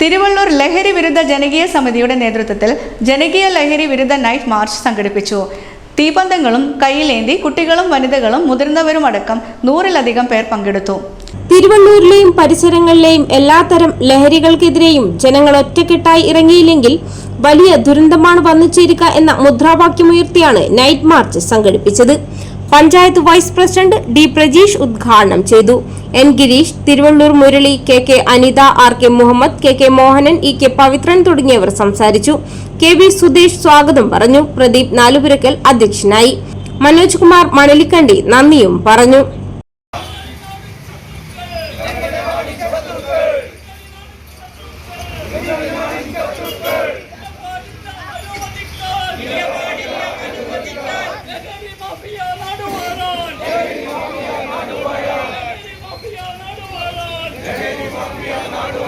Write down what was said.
തിരുവള്ളൂർ ലഹരി വിരുദ്ധ ജനകീയ സമിതിയുടെ നേതൃത്വത്തിൽ ജനകീയ ലഹരി വിരുദ്ധ നൈറ്റ് മാർച്ച് സംഘടിപ്പിച്ചു. തീപന്തങ്ങളും കയ്യിലേന്തി കുട്ടികളും വനിതകളും മുതിർന്നവരും അടക്കം നൂറിലധികം പേർ പങ്കെടുത്തു. തിരുവള്ളൂരിലെയും പരിസരങ്ങളിലെയും എല്ലാത്തരം ലഹരികൾക്കെതിരെയും ജനങ്ങൾ ഒറ്റക്കെട്ടായി ഇറങ്ങിയില്ലെങ്കിൽ വലിയ ദുരന്തമാണ് വന്നു ചേരുക എന്ന മുദ്രാവാക്യമുയർത്തിയാണ് നൈറ്റ് മാർച്ച് സംഘടിപ്പിച്ചത്. Panchayat vice president D Prajeesh ഉദ്ഘാടനം ചെയ്തു. N Gireesh Thiruvallur Murali K K Anitha R K Muhammad K K Mohanan E K Pavithran തുടങ്ങിയവർ സംസാരിച്ചു. കെ വി സുധീഷ് സ്വാഗതം പറഞ്ഞു. പ്രദീപ് നാലുപുരക്കൽ അധ്യക്ഷനായി. മനോജ് കുമാർ മണലിക്കണ്ടി നന്ദിയും പറഞ്ഞു ും. ಜಯ ನಿಮ್ಮ ಪ್ರಿಯ ನಾಡು